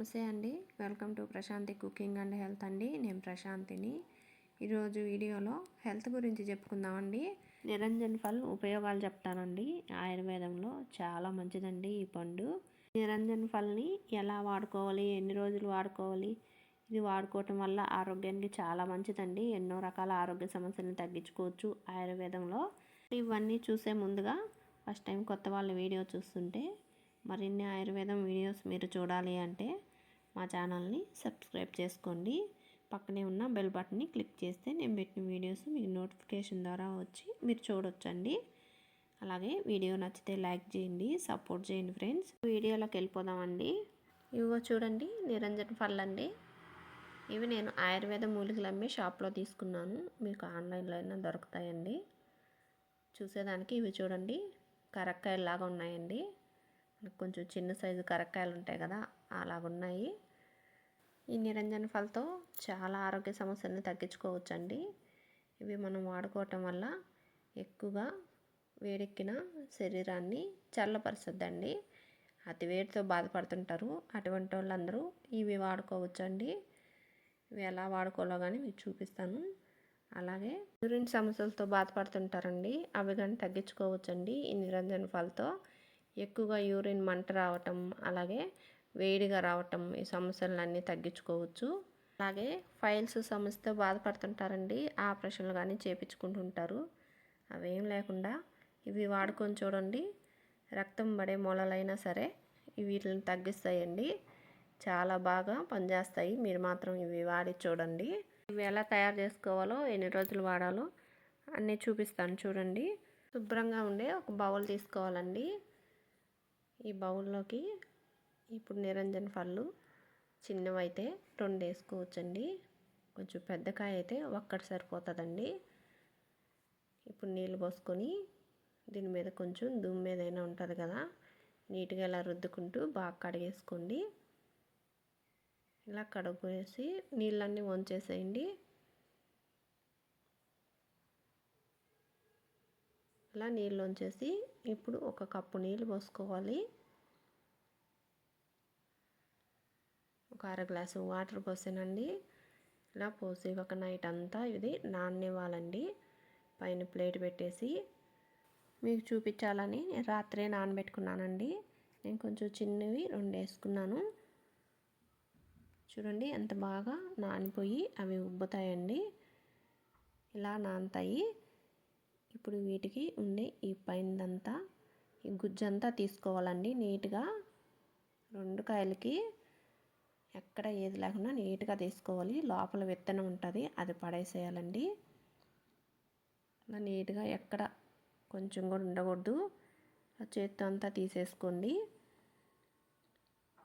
నమస్తే అండి. Welcome to Prashanti cooking and health అండి. నేను ప్రశాంతిని. ఈరోజు వీడియోలో హెల్త్ గురించి చెప్పుకుందామండి. నిరంజన్ ఫల్ ఉపయోగాలు చెప్తానండి. ఆయుర్వేదంలో చాలా మంచిదండి ఈ పండు. నిరంజన్ ఫల్ని ఎలా వాడుకోవాలి ఎన్ని రోజులు వాడుకోవాలి ఇది వాడుకోవటం వల్ల ఆరోగ్యానికి చాలా మంచిదండి. ఎన్నో రకాల ఆరోగ్య సమస్యలను తగ్గించుకోవచ్చు ఆయుర్వేదంలో. ఇవన్నీ చూసే ముందుగా ఫస్ట్ టైం కొత్త వాళ్ళ వీడియో చూస్తుంటే మరిన్ని ఆయుర్వేదం వీడియోస్ మీరు చూడాలి అంటే మా ఛానల్ని సబ్స్క్రైబ్ చేసుకోండి. పక్కనే ఉన్న బెల్ బటన్ని క్లిక్ చేస్తే నేను పెట్టిన వీడియోస్ మీకు నోటిఫికేషన్ ద్వారా వచ్చి మీరు చూడొచ్చండి. అలాగే వీడియో నచ్చితే లైక్ చేయండి సపోర్ట్ చేయండి ఫ్రెండ్స్. వీడియోలోకి వెళ్ళిపోదామండి. ఇవో చూడండి నిరంజన్ పళ్ళు అండి ఇవి నేను ఆయుర్వేద మూలికలు అమ్మే షాప్లో తీసుకున్నాను. మీకు ఆన్లైన్లో అయినా దొరుకుతాయండి. చూసేదానికి ఇవి చూడండి. కరక్కాయలాగా ఉన్నాయండి. కొంచెం చిన్న సైజు కరక్కాయలు ఉంటాయి కదా అలాగున్నాయి. ఈ నిరంజన ఫలతో చాలా ఆరోగ్య సమస్యలను తగ్గించుకోవచ్చండి. ఇవి మనం వాడుకోవటం వల్ల ఎక్కువగా వేడెక్కిన శరీరాన్ని చల్లపరుస్తుందండి. అతి వేడితో బాధపడుతుంటారు. అటువంటి వాళ్ళందరూ ఇవి వాడుకోవచ్చండి. ఇవి ఎలా వాడుకోవాలో కానీ మీకు చూపిస్తాను. అలాగే యూరిన్ సమస్యలతో బాధపడుతుంటారండి. అవి కానీ తగ్గించుకోవచ్చండి ఈ నిరంజన ఫలతో. ఎక్కువగా యూరిన్ మంట రావటం అలాగే వేడిగా రావటం ఈ సమస్యలన్నీ తగ్గించుకోవచ్చు. అలాగే ఫైల్స్ సమస్యతో బాధపడుతుంటారండి ఆపరేషన్లు కానీ చేపించుకుంటుంటారు. అవేం లేకుండా ఇవి వాడుకొని చూడండి రక్తం పడే మూలలైనా సరే వీటిని తగ్గిస్తాయండి. చాలా బాగా పనిచేస్తాయి మీరు మాత్రం ఇవి వాడి చూడండి. ఇవి ఎలా తయారు చేసుకోవాలో ఎన్ని రోజులు వాడాలో అన్నీ చూపిస్తాను చూడండి. శుభ్రంగా ఉండే ఒక బౌల్ తీసుకోవాలండి. ఈ బౌల్లోకి ఇప్పుడు నిరంజన్ పళ్ళు చిన్నవైతే రెండు వేసుకోవచ్చండి కొంచెం పెద్ద కాయ అయితే ఒక్కటి సరిపోతుందండి. ఇప్పుడు నీళ్ళు పోసుకొని దీని మీద కొంచెం దుమ్ము ఏదైనా ఉంటుంది కదా నీట్గా ఇలా రుద్దుకుంటూ బాగా కడిగేసుకోండి. ఇలా కడుగువేసి నీళ్ళన్నీ వంచేసేయండి. ఇలా నీళ్ళలోంచేసి ఇప్పుడు ఒక కప్పు నీళ్ళు పోసుకోవాలి. ఒక అర గ్లాసు వాటర్ పోసానండి. ఇలా పోసి ఒక నైట్ అంతా ఇది నాననివ్వాలండి. పైన ప్లేట్ పెట్టేసి మీకు చూపించాలని నేను రాత్రే నానబెట్టుకున్నానండి. నేను కొంచెం చిన్నవి రెండు వేసుకున్నాను చూడండి ఎంత బాగా నానిపోయి అవి ఉబ్బుతాయండి. ఇలా నానతాయి. ఇప్పుడు వీటికి ఉండే ఈ పైందంతా ఈ గుజ్జంతా తీసుకోవాలండి నీట్గా. రెండు కాయలకి ఎక్కడ ఏది లేకుండా నీట్గా తీసుకోవాలి. లోపల విత్తనం ఉంటుంది అది పడేసేయాలండి. నీట్గా ఎక్కడ కొంచెం కూడా ఉండకూడదు. చేత్తో అంతా తీసేసుకోండి.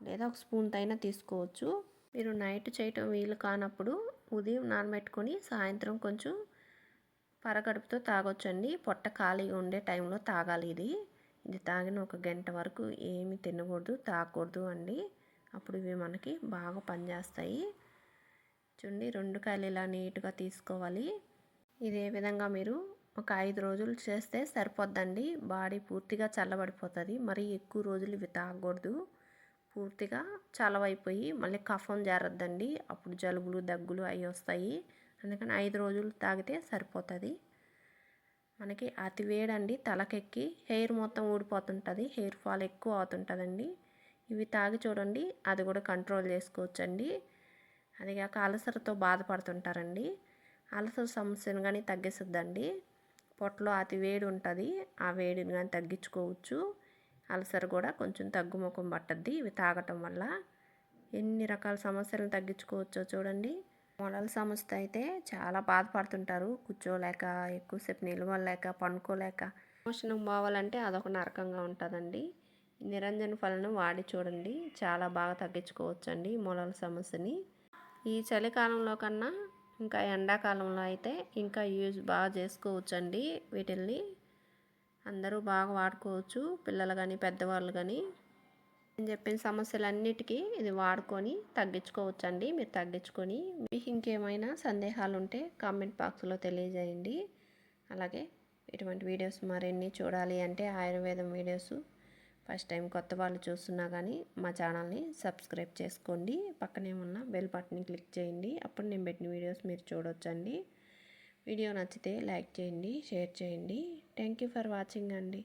లేదా ఒక స్పూన్తో అయినా తీసుకోవచ్చు. మీరు నైట్ చేయటం వీలు కానప్పుడు ఉదయం నానబెట్టుకొని సాయంత్రం కొంచెం పరగడుపుతో తాగొచ్చండి. పొట్ట ఖాళీగా ఉండే టైంలో తాగాలి ఇది. ఇది తాగిన ఒక గంట వరకు ఏమి తినకూడదు తాగకూడదు అండి. అప్పుడు ఇవి మనకి బాగా పనిచేస్తాయి. చూడండి రెండు కాయలు ఇలా నీట్గా తీసుకోవాలి. ఇదే విధంగా మీరు ఒక ఐదు రోజులు చేస్తే సరిపోద్దండి. బాడీ పూర్తిగా చల్లబడిపోతుంది. మరి ఎక్కువ రోజులు ఇవి తాగకూడదు. పూర్తిగా చలవైపోయి మళ్ళీ కఫం జారద్దండి. అప్పుడు జలుబులు దగ్గులు అవి వస్తాయి. అందుకని ఐదు రోజులు తాగితే సరిపోతుంది. మనకి అతి వేడండి తలకెక్కి హెయిర్ మొత్తం ఊడిపోతుంటుంది హెయిర్ ఫాల్ ఎక్కువ అవుతుంటుందండి. ఇవి తాగి చూడండి అది కూడా కంట్రోల్ చేసుకోవచ్చండి. అది కాక అలసరతో బాధపడుతుంటారండి. అలసర సమస్యను కానీ తగ్గిస్తుందండి. పొట్టలో అతి వేడి ఉంటుంది ఆ వేడిని కానీ తగ్గించుకోవచ్చు. అలసర కూడా కొంచెం తగ్గుముఖం పట్టద్ది ఇవి తాగటం వల్ల. ఎన్ని రకాల సమస్యలను తగ్గించుకోవచ్చో చూడండి. మోడల్ సమస్య అయితే చాలా బాధపడుతుంటారు కూర్చోలేక ఎక్కువసేపు నిలవలేక పండుకోలేక. మోషనం పోవాలంటే అదొక నరకంగా ఉంటుందండి. నిరంజన ఫలను వాడి చూడండి. చాలా బాగా తగ్గించుకోవచ్చండి మొలల సమస్యని ఈ చలికాలంలో కన్నా ఇంకా ఎండాకాలంలో అయితే ఇంకా యూజ్ బాగా చేసుకోవచ్చండి వీటిల్ని. అందరూ బాగా వాడుకోవచ్చు. పిల్లలు కానీ పెద్దవాళ్ళు కానీ నేను చెప్పిన సమస్యలన్నిటికీ ఇది వాడుకొని తగ్గించుకోవచ్చండి. మీరు తగ్గించుకొని మీకు ఇంకేమైనా సందేహాలు ఉంటే కామెంట్ బాక్స్లో తెలియజేయండి. అలాగే ఇటువంటి వీడియోస్ మరిన్ని చూడాలి అంటే ఆయుర్వేదం వీడియోస్ ఫస్ట్ టైం కొత్త వాళ్ళు చూస్తున్నా కానీ మా ఛానల్ని సబ్స్క్రైబ్ చేసుకోండి. పక్కనే ఉన్న బెల్ బటన్ని క్లిక్ చేయండి. అప్పుడు నేను పెట్టిన వీడియోస్ మీరు చూడొచ్చండి. వీడియో నచ్చితే లైక్ చేయండి షేర్ చేయండి. థ్యాంక్ యూ ఫర్ వాచింగ్ అండి.